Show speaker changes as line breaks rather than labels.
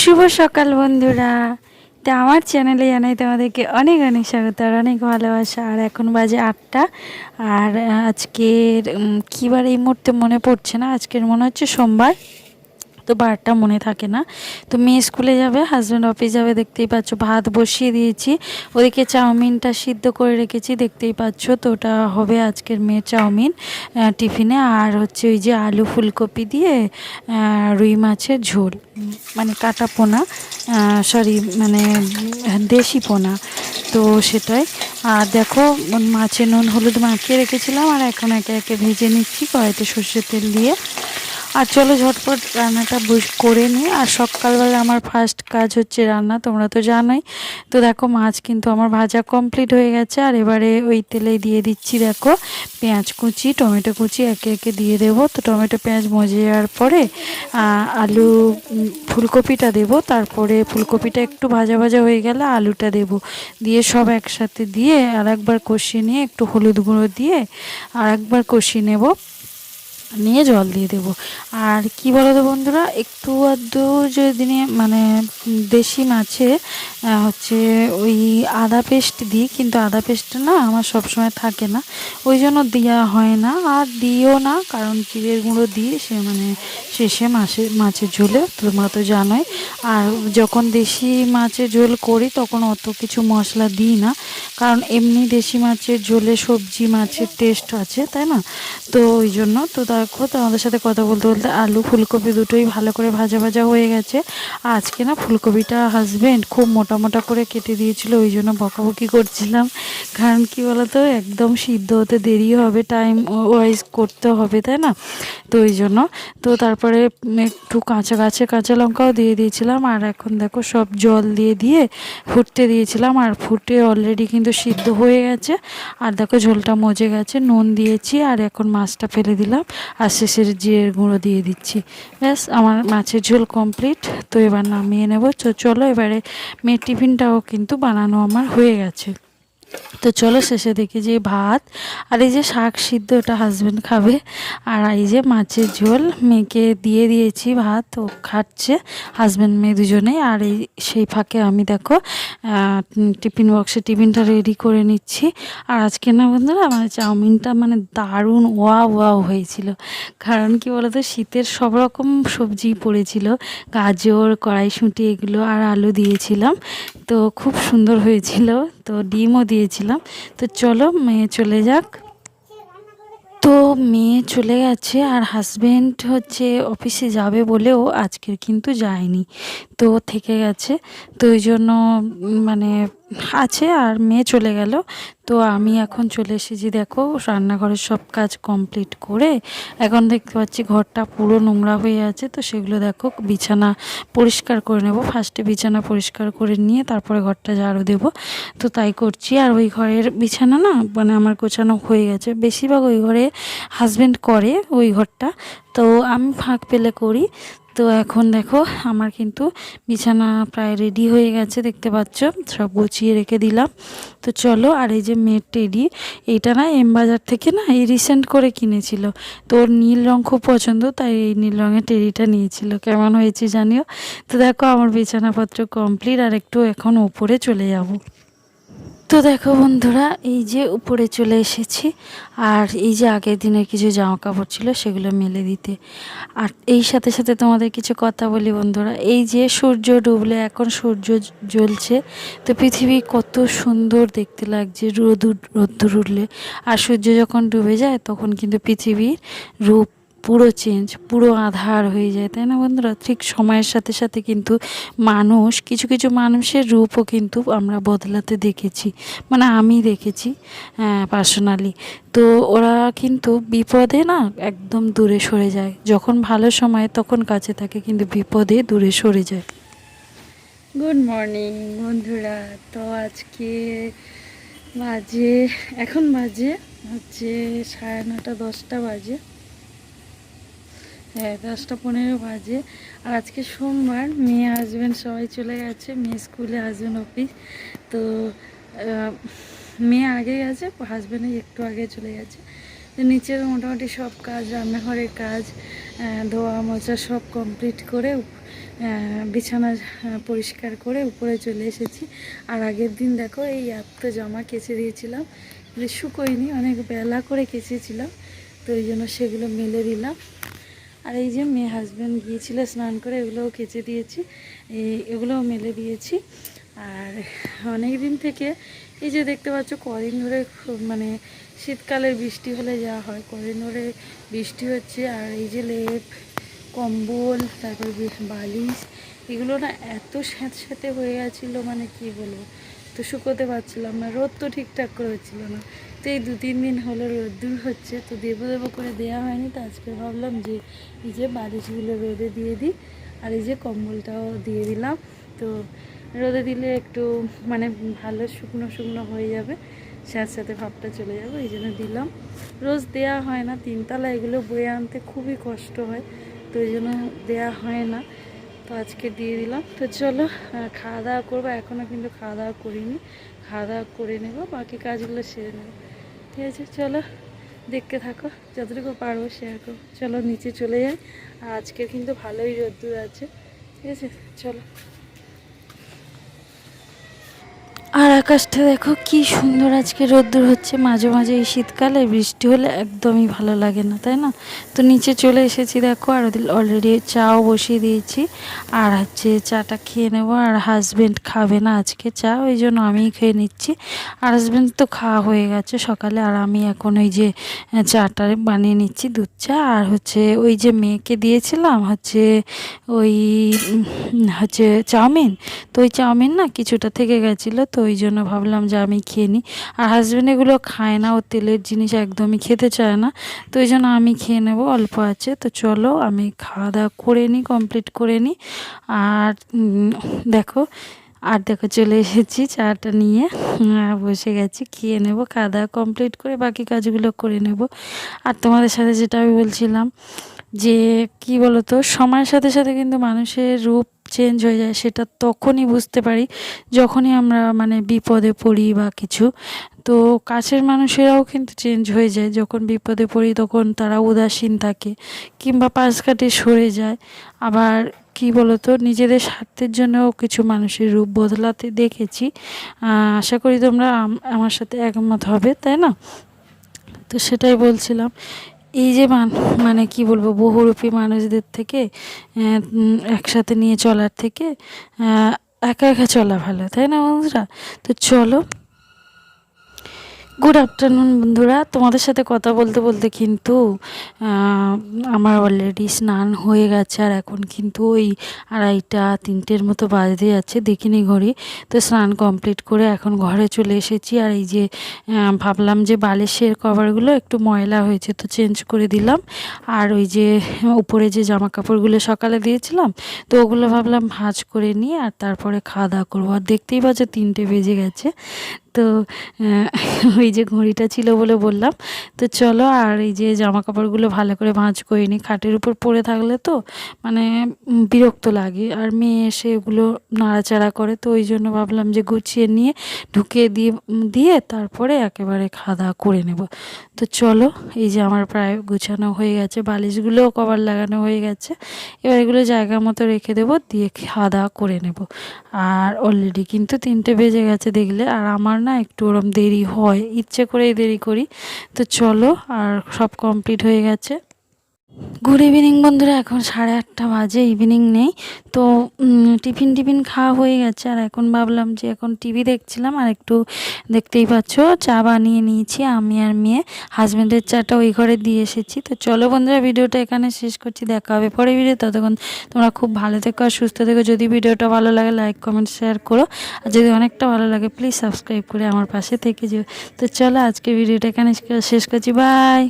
শুভ সকাল বন্ধুরা। তা আমার চ্যানেলে জানাই তোমাদেরকে অনেক অনেক স্বাগত আর অনেক ভালোবাসা। আর এখন বাজে আটটা। আর আজকের কী বার এই মুহূর্তে মনে পড়ছে না? আজকের মনে হচ্ছে সোমবার। তো বারটা মনে থাকে না। তো মেয়ে স্কুলে যাবে হাজব্যান্ড অফিস যাবে, দেখতেই পাচ্ছ ভাত বসিয়ে দিয়েছি। ওদিকে চাউমিনটা সিদ্ধ করে রেখেছি, দেখতেই পাচ্ছ তো ওটা হবে আজকের মেয়ের চাউমিন টিফিনে। আর হচ্ছে ওই যে আলু ফুলকপি দিয়ে রুই মাছের ঝোল মানে কাটা পোনা সরি মানে দেশি পোনা, তো সেটাই। আর দেখো, মাছে নুন হলুদ মাখিয়ে রেখেছিলাম আর এখন একে একে ভেজে নিচ্ছি কড়াইতে সর্ষের তেল দিয়ে। আর চলো ঝটপট রান্নাটা করে নিই। আর সকালবেলা আমার ফার্স্ট কাজ হচ্ছে রান্না, তোমরা তো জানোই। তো দেখো মাছ কিন্তু আমার ভাজা কমপ্লিট হয়ে গেছে। আর এবারে ওই তেলেই দিয়ে দিচ্ছি, দেখো, পেঁয়াজ কুচি, টমেটো কুচি একে একে দিয়ে দেবো। তো টমেটো, পেঁয়াজ মজে যাওয়ার পরে আলু ফুলকপিটা দেবো। তারপরে ফুলকপিটা একটু ভাজা ভাজা হয়ে গেলে আলুটা দেবো। দিয়ে সব একসাথে দিয়ে আর একবার কষিয়ে নিয়ে একটু হলুদ গুঁড়ো দিয়ে আর একবার কষিয়ে নেব। নিয়ে জল দিয়ে দেব। আর কি বলো তো বন্ধুরা, একটু আধটু যদি মানে দেশি মাছে হচ্ছে ওই আদা পেস্ট দিই, কিন্তু আদা পেস্ট না আমার সবসময় থাকে না। ওই জন্য দেওয়া হয় না, আর দিও না, কারণ জিরের গুঁড়ো দিয়ে সে মানে শেষে মাছের মাছের ঝোলে, তোমরা তো জানোই। আর যখন দেশি মাছের ঝোল করি, তখন অত কিছু মশলা দিই না, কারণ এমনি দেশি মাছের ঝোলে সবজি মাছের টেস্ট আছে, তাই না? তো ওই জন্য তো দেখো, তোমাদের সাথে কথা বলতে বলতে আলু ফুলকপি দুটোই ভালো করে ভাজা ভাজা হয়ে গেছে। আজকে না ফুলকপিটা হাজবেন্ড খুব মোটা মোটা করে কেটে দিয়েছিল, ওই জন্য বকাবকি করছিলাম। কারণ কি বলতো, একদম সিদ্ধ হতে দেরি হবে টাইম ওয়াইজ করতে হবে, তাই না? তো ওই জন্য। তো তারপরে একটু কাঁচা গাছে কাঁচা লঙ্কাও দিয়ে দিয়েছিলাম, আর এখন দেখো সব জল দিয়ে দিয়ে ফুটতে দিয়েছিলাম, আর ফুটে অলরেডি কিন্তু সিদ্ধ হয়ে গেছে। আর দেখো ঝোলটা মজে গেছে, নুন দিয়েছি, আর এখন মাছটা ফেলে দিলাম। আর শেষের জিরের গুঁড়ো দিয়ে দিচ্ছি। ব্যাস, আমার মাছের ঝোল কমপ্লিট তো এবার নামিয়ে নেব। চলো, এবারে মেয়ের টিফিনটাও কিন্তু বানানো আমার হয়ে গেছে। তো চলো শেষে দেখি যে ভাত আর এই যে শাক সিদ্ধ ওটা হাজব্যান্ড খাবে। আর এই যে মাছের ঝোল, মেয়েকে দিয়ে দিয়েছি ভাত, ও খাচ্ছে হাজব্যান্ড মেয়ে দুজনেই। আর এই সেই ফাঁকে আমি দেখো টিফিন বক্সে টিফিনটা রেডি করে নিচ্ছি। আর আজকে না বন্ধুরা মানে চাউমিনটা মানে দারুণ ওয়া ওয়াও হয়েছিল। কারণ কি বলতো, শীতের সব রকম সবজি পড়েছিল। গাজর, কড়াইশুঁটি এগুলো আর আলু দিয়েছিলাম। তো খুব সুন্দর হয়েছিল। তো ডিমও দিয়েছিলাম। তো চলো মেয়ে চলে যাক। তো মেয়ে চলে গেছে আর হাজব্যান্ড হচ্ছে অফিসে যাবে বলেও আজকের কিন্তু যায়নি। তো থেকে গেছে। তো ওই জন্য মানে আছে আর মেয়ে চলে গেল। তো আমি এখন চলে এসেছি, দেখো, রান্নাঘরের সব কাজ কমপ্লিট করে। এখন দেখতে পাচ্ছি ঘরটা পুরো নোংরা হয়ে আছে, তো সেগুলো দেখো, বিছানা পরিষ্কার করে নেব। ফার্স্টে বিছানা পরিষ্কার করে নিয়ে তারপরে ঘরটা ঝাড়ু দেব। তো তাই করছি। আর ওই ঘরের বিছানা না মানে আমার গোছানো হয়ে গেছে। বেশিরভাগ ওই ঘরে হাজব্যান্ড করে ওই ঘরটা। তো আমি ফাঁক পেলে করি। তো এখন দেখো, আমার কিন্তু বিছানা প্রায় রেডি হয়ে গেছে, দেখতে পাচ্ছ? সব গুছিয়ে রেখে দিলাম। তো চলো, আর এই যে মেয়ের টেডি এইটা না এম বাজার থেকে না এই রিসেন্ট করে কিনেছিল। তো ওর নীল রং খুব পছন্দ, তাই এই নীল রঙের টেডিটা নিয়েছিল। কেমন হয়েছে জানিও? তো দেখো, আমার বিছানাপত্র কমপ্লিট আর একটু এখন উপরে চলে যাব। তো দেখো বন্ধুরা, এই যে উপরে চলে এসেছি, আর এই যে আগের দিনের কিছু জামা কাপড় ছিল সেগুলো মেলে দিতে। আর এই সাথে সাথে তোমাদের কিছু কথা বলি বন্ধুরা, এই যে সূর্য ডুবলে এখন সূর্য জ্বলছে, তো পৃথিবী কত সুন্দর দেখতে লাগছে, রোদ রোদ্দুর উঠলে। আর সূর্য যখন ডুবে যায় তখন কিন্তু পৃথিবীর রূপ পুরো চেঞ্জ পুরো আধার হয়ে যায়, তাই না বন্ধুরা? ঠিক সময়ের সাথে সাথে কিন্তু মানুষ, কিছু কিছু মানুষের রূপও কিন্তু আমরা বদলাতে দেখেছি। মানে আমি দেখেছি পার্সোনালি তো ওরা কিন্তু বিপদে না একদম দূরে সরে যায়। যখন ভালো সময়, তখন কাছে থাকে, কিন্তু বিপদে দূরে সরে যায়। গুড মর্নিং বন্ধুরা। তো আজকে বাজে, এখন বাজে হচ্ছে সাড়ে নটা, দশটা বাজে। হ্যাঁ দশটা পনেরো বাজে। আর আজকে সোমবার, মেয়ে হাজব্যান্ড সবাই চলে গেছে, মেয়ে স্কুলে হাজব্যান্ড অফিস তো মেয়ে আগে গেছে হাজব্যান্ড একটু আগে চলে গেছে। তো নিচের মোটামুটি সব কাজ, রান্নাঘরের কাজ ধোয়া মোচা সব কমপ্লিট করে বিছানা পরিষ্কার করে উপরে চলে এসেছি। আর আগের দিন দেখো, এই এত জামা কেচে দিয়েছিলাম। এগুলো শুকোয়নি, অনেক বেলা করে কেচেছিলাম। তো ওই জন্য সেগুলো মেলে দিলাম। আর এই যে মেয়ে হাজব্যান্ড গিয়েছিল, স্নান করে এগুলোও কেচে দিয়েছি এই এগুলোও মেলে দিয়েছি। আর অনেক দিন থেকে এই যে দেখতে পাচ্ছ, কদিন ধরে মানে শীতকালের বৃষ্টি হলে যা হয়, কদিন ধরে বৃষ্টি হচ্ছে। আর এই যে লেপ, কম্বল, তারপর বালিশ, এগুলো না এত স্যাঁতস্যাঁতে হয়ে গেছিল মানে কি বলব? তো শুকোতে পারছিলাম না, রোদ তো ঠিকঠাক করে হচ্ছিল না। তো এই দু তিন দিন হলো রোদ্দুর হচ্ছে, তো দেবো দেবো করে দেওয়া হয়নি, তো আজকে ভাবলাম যে এই যে বালিশগুলো রোদে দিয়ে দিই, আর এই যে কম্বলটাও দিয়ে দিলাম। তো রোদে দিলে একটু মানে ভালো শুকনো শুকনো হয়ে যাবে, সাথে সাথে ভাবটা চলে যাবে এই জন্য দিলাম। রোজ দেয়া হয় না, তিনতলা এগুলো বয়ে আনতে খুবই কষ্ট হয়, তো এই জন্য দেওয়া হয় না। তো আজকে দিয়ে দিলাম। তো চলো খাওয়া দাওয়া করব। এখনও কিন্তু খাওয়া দাওয়া করিনি। খাওয়া দাওয়া করে নেব, বাকি কাজগুলো সেরে নেব। ঠিক আছে, চলো দেখতে থাকো। যতটুকু পারব শেয়ার করব। চলো, নিচে চলে যাই। আর আজকে কিন্তু ভালোই রোদ্দুর আছে। ঠিক আছে, চলো আর আকাশটা দেখো কি সুন্দর আজকে রোদ্দুর হচ্ছে। মাঝে মাঝে এই শীতকালে বৃষ্টি হলে একদমই ভালো লাগে না, তাই না? তো নিচে চলে এসেছি দেখো, আর ওদের অলরেডি চাও বসিয়ে দিয়েছি। আর হচ্ছে চাটা খেয়ে নেব, আর হাজবেন্ড খাবে না আজকে চা, ওই জন্য আমিই খেয়ে নিচ্ছি। আর হাজবেন্ড তো খাওয়া হয়ে গেছে সকালে, আর আমি এখন ওই যে চাটা বানিয়ে নিচ্ছি, দুধ চা। আর হচ্ছে ওই যে মেয়েকে দিয়েছিলাম হচ্ছে ওই হচ্ছে চাউমিন। তো ওই চাউমিন না কিছুটা থেকে গেছিল, তো ওই জন্য ভাবলাম যে আমি খেয়ে নিই। আর হাজব্যান্ড এগুলো খায় না, ও তেলের জিনিস একদমই খেতে চায় না। তো ওই জন্য আমি খেয়ে নেব, অল্প আছে। তো চলো আমি খাওয়া দাওয়া করে নিই কমপ্লিট করে নিই। আর দেখো আর দেখো চলে এসেছি চাটা নিয়ে। বসে গেছি, খেয়ে নেব, খাওয়া দাওয়া কমপ্লিট করে বাকি কাজগুলো করে নেব। আর তোমাদের সাথে যেটা আমি বলছিলাম যে কি বলতো, সময়ের সাথে সাথে কিন্তু মানুষের রূপ চেঞ্জ হয়ে যায়, সেটা তখনই বুঝতে পারি যখনই আমরা মানে বিপদে পড়ি বা কিছু। তো কাছের মানুষেরাও কিন্তু চেঞ্জ হয়ে যায়, যখন বিপদে পড়ি তখন তারা উদাসীন থাকে কিংবা পাশ কাটে সরে যায়। আবার কি বলতো, নিজেদের স্বার্থের জন্যও কিছু মানুষের রূপ বদলাতে দেখেছি। আশা করি তোমরা আম- আমার সাথে একমত হবে, তাই না? তো সেটাই বলছিলাম। এই যে মান মানে কি বলব, বহুরূপী মানুষদের থেকে একসাথে নিয়ে চলার থেকে একা একা চলা ভালো, তাই না বন্ধুরা? তো চলো গুড আফটারনুন বন্ধুরা। তোমাদের সাথে কথা বলতে বলতে কিন্তু আমার অলরেডি স্নান হয়ে গেছে আর এখন কিন্তু ওই আড়াইটা, তিনটের মতো বাজতে যাচ্ছে দেখিনি ঘড়ি। তো স্নান কমপ্লিট করে এখন ঘরে চলে এসেছি। আর এই যে ভাবলাম যে বালিশের কভারগুলো একটু ময়লা হয়েছে তো চেঞ্জ করে দিলাম। আর ওই যে উপরে যে জামা কাপড়গুলো সকালে দিয়েছিলাম, তো ওগুলো ভাবলাম ভাঁজ করে নিয়ে আর তারপরে খাওয়া দাওয়া করব। আর দেখতেই পাচ্ছ তিনটে বেজে গেছে। তো ওই যে ঘড়িটা ছিল বলে বললাম। তো চলো, আর এই যে জামা কাপড়গুলো ভালো করে ভাঁজ করে নিই। খাটের উপর পড়ে থাকলে তো মানে বিরক্ত লাগে। আর মেয়ে এসে এগুলো নাড়াচাড়া করে, তো ওই জন্য ভাবলাম যে গুছিয়ে নিয়ে, ঢুকিয়ে দিয়ে দিয়ে তারপরে একেবারে খাওয়া দাওয়া করে নেব। তো চলো, এই যে আমার প্রায় গুছানো হয়ে গেছে, বালিশগুলোও কভার লাগানো হয়ে গেছে। এবার এগুলো জায়গা মতো রেখে দেবো, দিয়ে খাওয়া দাওয়া করে নেব। আর অলরেডি কিন্তু তিনটে বেজে গেছে দেখলে। আর আমার না, একটু ওরম দেরি হয়, ইচ্ছে করেই দেরি করি। তো চলো, আর সব কমপ্লিট হয়ে গেছে। গুড ইভিনিং বন্ধুরা। এখন সাড়ে আটটা বাজে ইভিনিং নেই। তো টিফিন টিফিন খাওয়া হয়ে গেছে। আর এখন ভাবলাম যে, এখন টিভি দেখছিলাম, আর একটু দেখতেই পাচ্ছ, চা বানিয়ে নিয়েছি, আমি আর মেয়ে। হাজব্যান্ডের চাটা ওই ঘরে দিয়ে এসেছি। তো চলো বন্ধুরা, ভিডিওটা এখানে শেষ করছি। দেখা হবে পরে ভিডিও ততক্ষণ তোমরা খুব ভালো থেকো আর সুস্থ থেকো। যদি ভিডিওটা ভালো লাগে লাইক কমেন্ট শেয়ার করো। আর যদি অনেকটা ভালো লাগে প্লিজ সাবস্ক্রাইব করে আমার পাশে থেকে যেও। তো চলো আজকে ভিডিওটা এখানে শেষ করছি। বাই